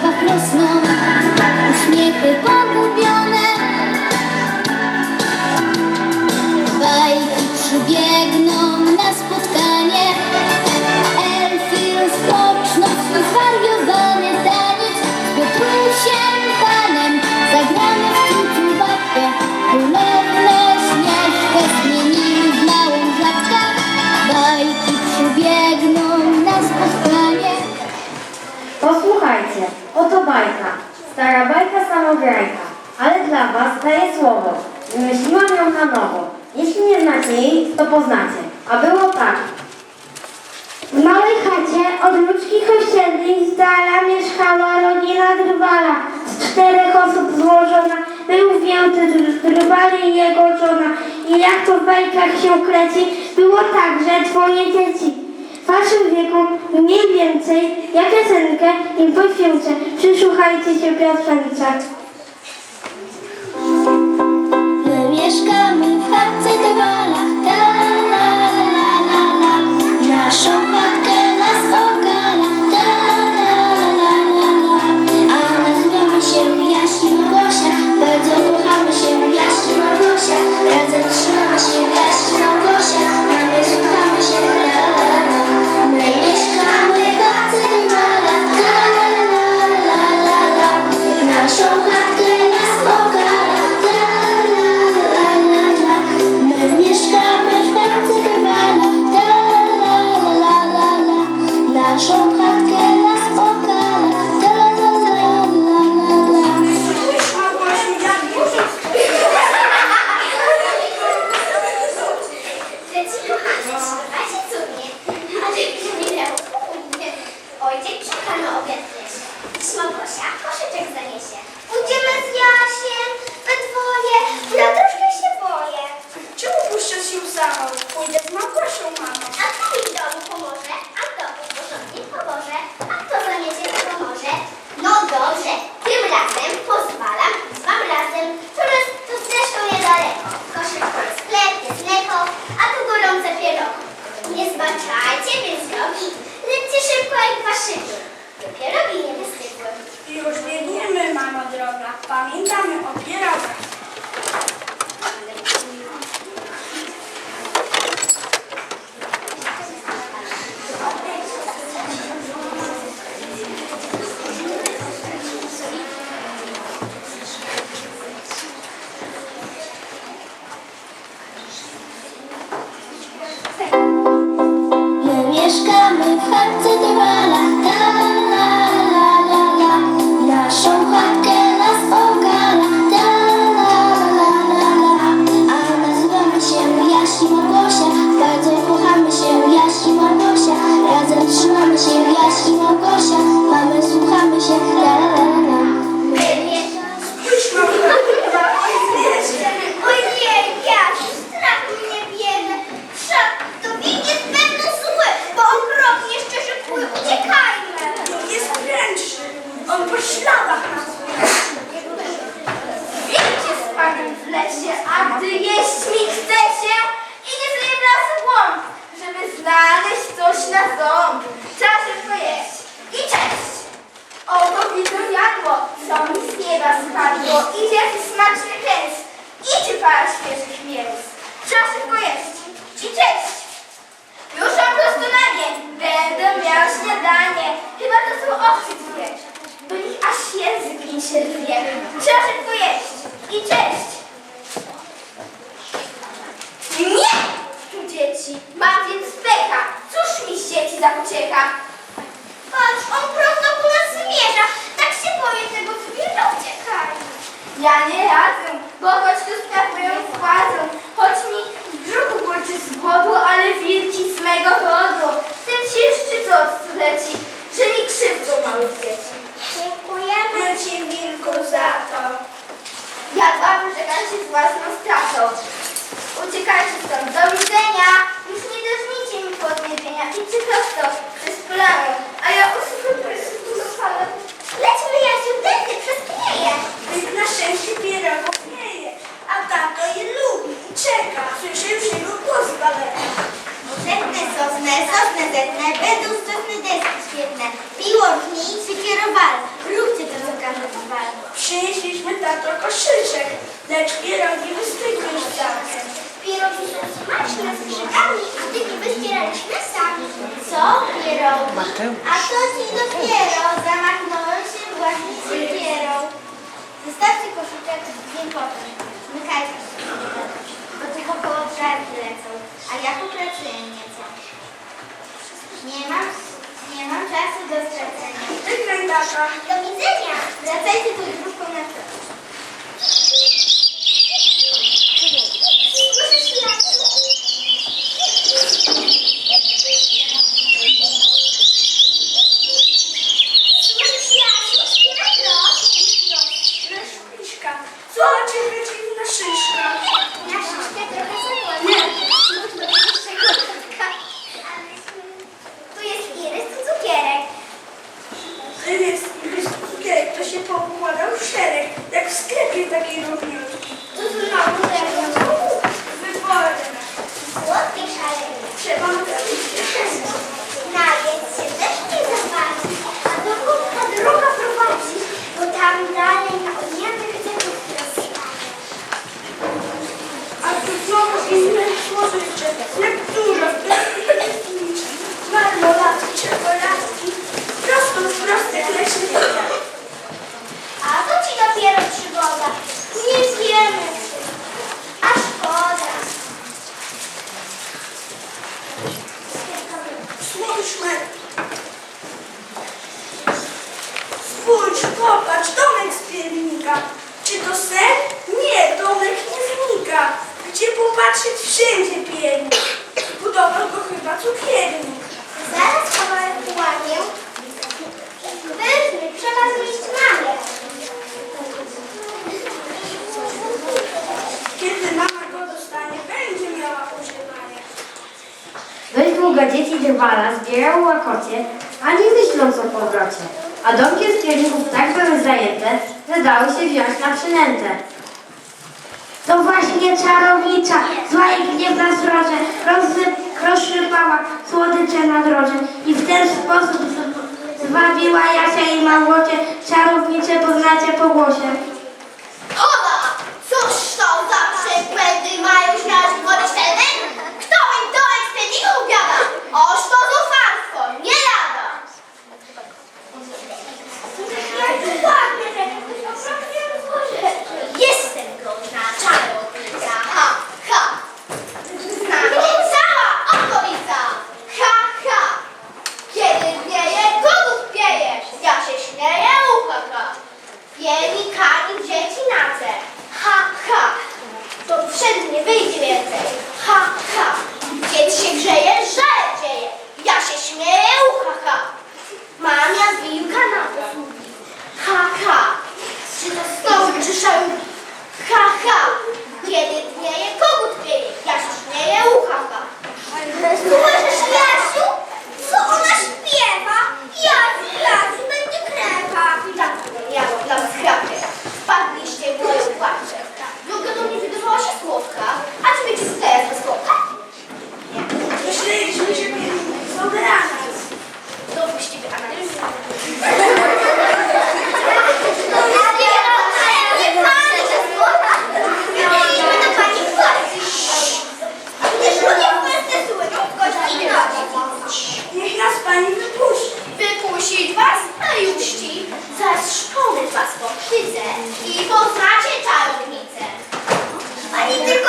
как красно ale dla Was daję słowo. Wymyśliłam ją na nowo. Jeśli nie znacie jej, to poznacie. A było tak. W małej chacie od ludzi kościelnej z dala mieszkała rodzina drwala. Z czterech osób złożona był wielty drwal i jego żona. I jak to w bajkach się kreci, było tak, że twoje dzieci w waszym wieku mniej więcej jak piosenkę i po filmce. Przysłuchajcie się piosence. that's to tylko obcy Do nich aż język mi się rwie. Trzeba szybko jeść. I cześć. Nie! Tu dzieci. Mam więc pecha. Cóż mi z dzieci za ucieka? Patrz, on prosto po nas zmierza. Tak się boję tego zwierza. Uciekaj. Ja nie radzę, bo choć tu sprawiają władzą, choć mi brzuch burczy z głodu, ale wilki z mego rodu. Przynieśliśmy tato koszyczek, lecz pierogi wystygły już całkiem. Pierogi są smaczne z grzybami, a dyki wyzbieraliśmy sami. Co? Pierogi? A to ci dopiero zamachnąłem się właśnie siekierą. Wystarczy koszyczek dzień potem. Zmykajcie się, bo tu wokoło żarki lecą, a ja popracuję nieco. Nie mam, nie mam czasu do stracenia. Do widzenia! Wracajcie tu piernika. Czy to sen? Nie, domek nie znika. Gdzie popatrzeć, wszędzie piernik. Budował go chyba cukiernik. Zaraz kawałek ułapię. Weźmy, trzeba zjeść mamie. Kiedy mama go dostanie, będzie miała używanie. Dość długo dzieci drwala zbierały łakocie, ani myśląc o powrocie. A domki z pierników tak były zajęte, że dały się wziąć na przynętę. To właśnie czarownicza, zła i gniewna rozsy- rozsypała słodycze na drodze i w ten sposób zwabiła Jasia i Małgocie, czarownicze poznacie po głosie. Thank you.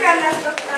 Gracias, doctor.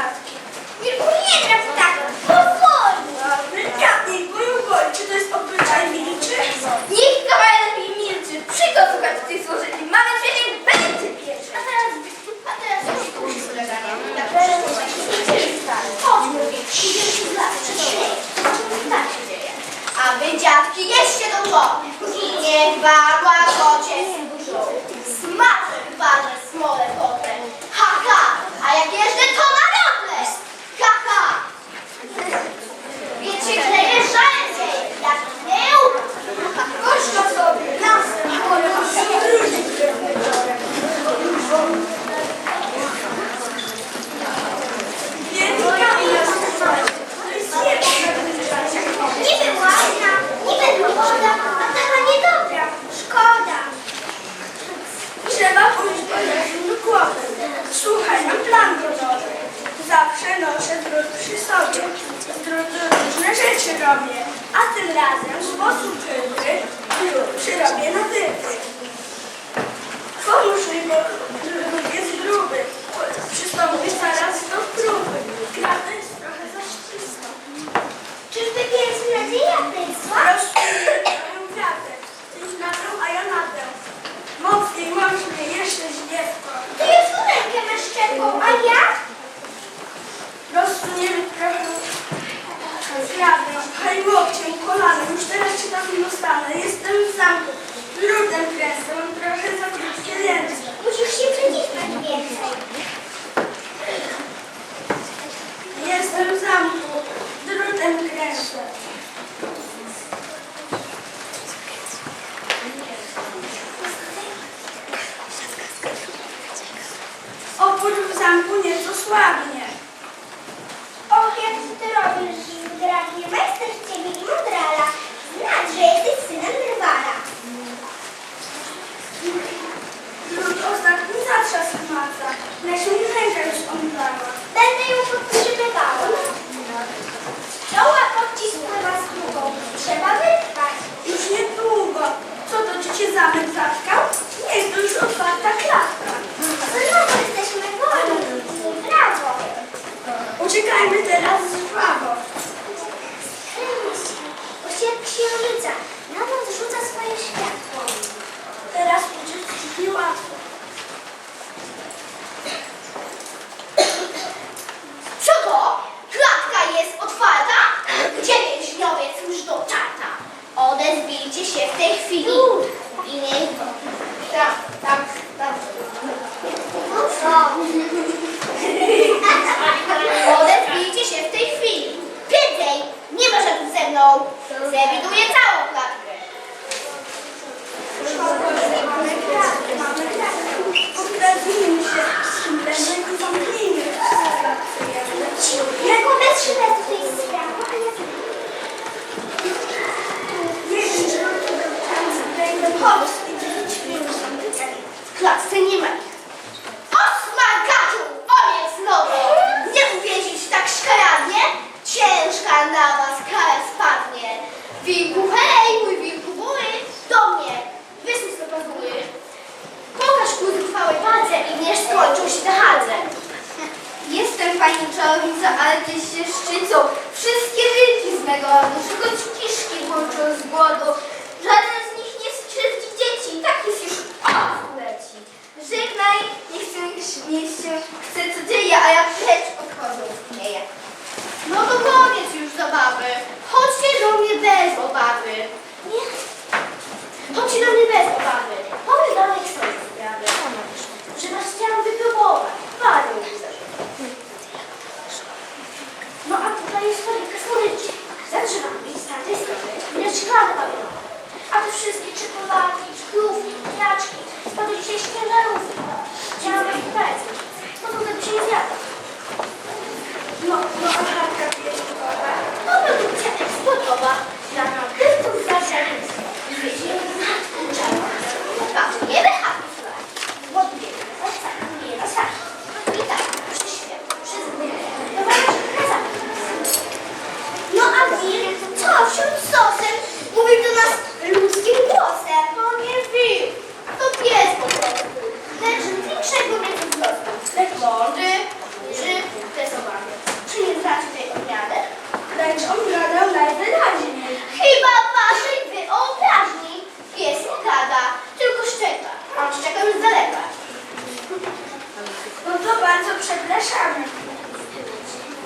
bardzo przepraszamy.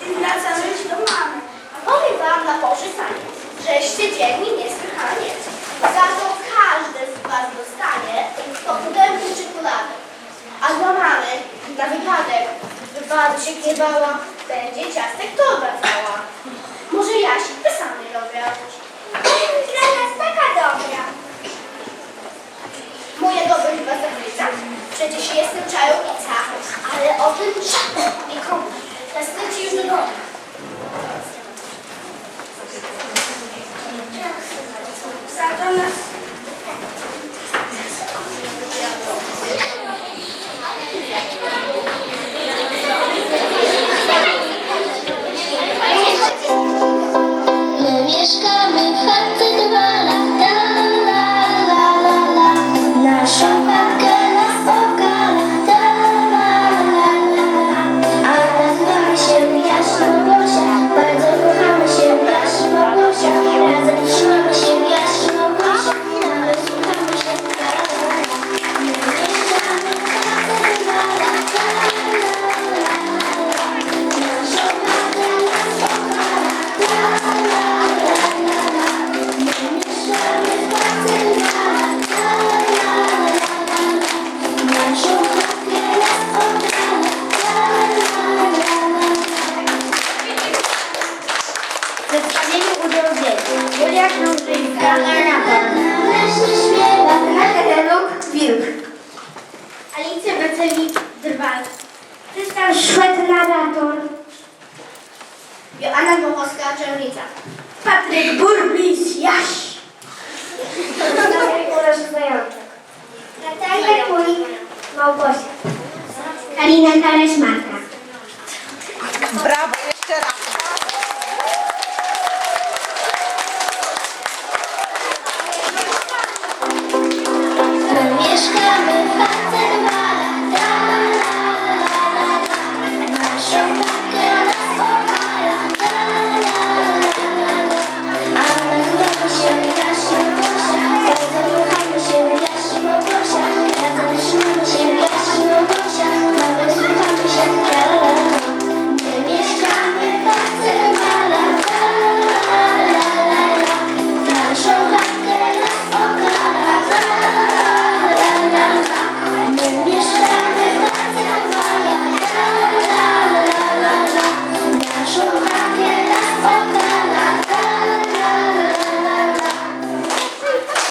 I wracamy do mamy. A powiem wam na pożyczanie, żeście dzielni niesłychanie. Za to każdy z was dostanie po pudełku czekolady. A dla mamy, na wypadek, by bardzo się nie będzie ciastek torba cała. Może Jasik, ty sam nie robię. Dla nas taka dobra. Moje dobre chyba zachwyca. Przecież jestem czarownica, ale o tym żadnym nikomu. Następcie już do domu. Krzysztof Szwed, narrator, Joanna Bochowska, Czarownica. Patryk Burmistrz, Jaś, Uraż Zajączek, Natalia Kulik. Małgosia, Karina Karesz, Marta. Brawo!